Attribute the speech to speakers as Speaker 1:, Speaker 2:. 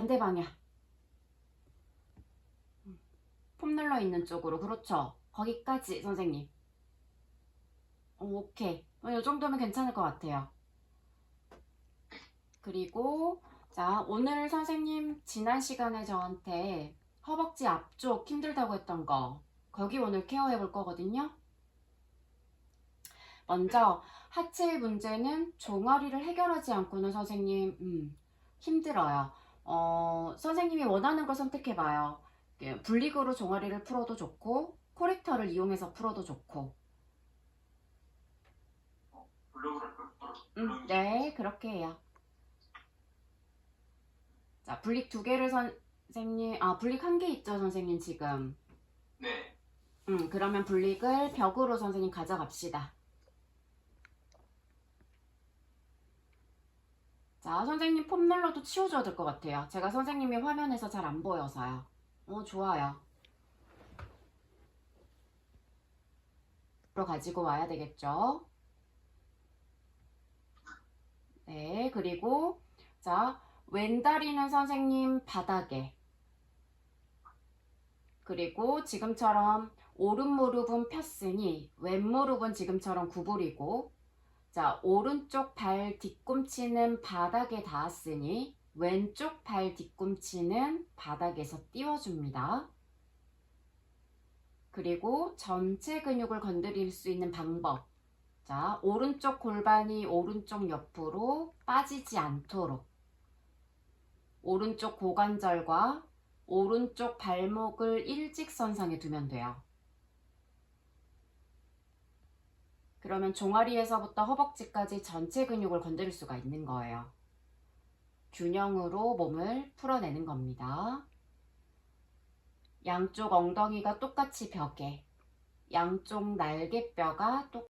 Speaker 1: 반대 방향. 음, 폼 눌러 있는 쪽으로. 그렇죠. 거기까지, 선생님. 어, 오케이. 어, 이 정도면 괜찮을 것 같아요. 그리고, 자, 오늘 선생님 지난 시간에 저한테 허벅지 앞쪽 힘들다고 했던 거, 거기 오늘 케어해 볼 거거든요. 먼저, 하체 문제는 종아리를 해결하지 않고는 선생님, 음, 힘들어요. 어, 선생님이 원하는 걸 선택해봐요. 예, 분리그로 종아리를 풀어도 좋고, 코렉터를 이용해서 풀어도 좋고. 음, 네, 그렇게 해요. 자, 분릭 두 개를 선생님, 아, 분릭 한 개 있죠, 선생님, 지금.
Speaker 2: 네.
Speaker 1: 음, 그러면 분릭을 벽으로 선생님 가져갑시다. 자, 선생님 폼 롤러도 치워줘야 될 것 같아요. 제가 선생님이 화면에서 잘 안 보여서요. 어, 좋아요. 로 가지고 와야 되겠죠? 네, 그리고 자, 왼다리는 선생님 바닥에 그리고 지금처럼 오른 무릎은 폈으니 왼 무릎은 지금처럼 구부리고 자, 오른쪽 발 뒤꿈치는 바닥에 닿았으니 왼쪽 발 뒤꿈치는 바닥에서 띄워줍니다. 그리고 전체 근육을 건드릴 수 있는 방법. 자, 오른쪽 골반이 오른쪽 옆으로 빠지지 않도록 오른쪽 고관절과 오른쪽 발목을 일직선상에 두면 돼요. 그러면 종아리에서부터 허벅지까지 전체 근육을 건드릴 수가 있는 거예요. 균형으로 몸을 풀어내는 겁니다. 양쪽 엉덩이가 똑같이 벽에, 양쪽 날개뼈가 똑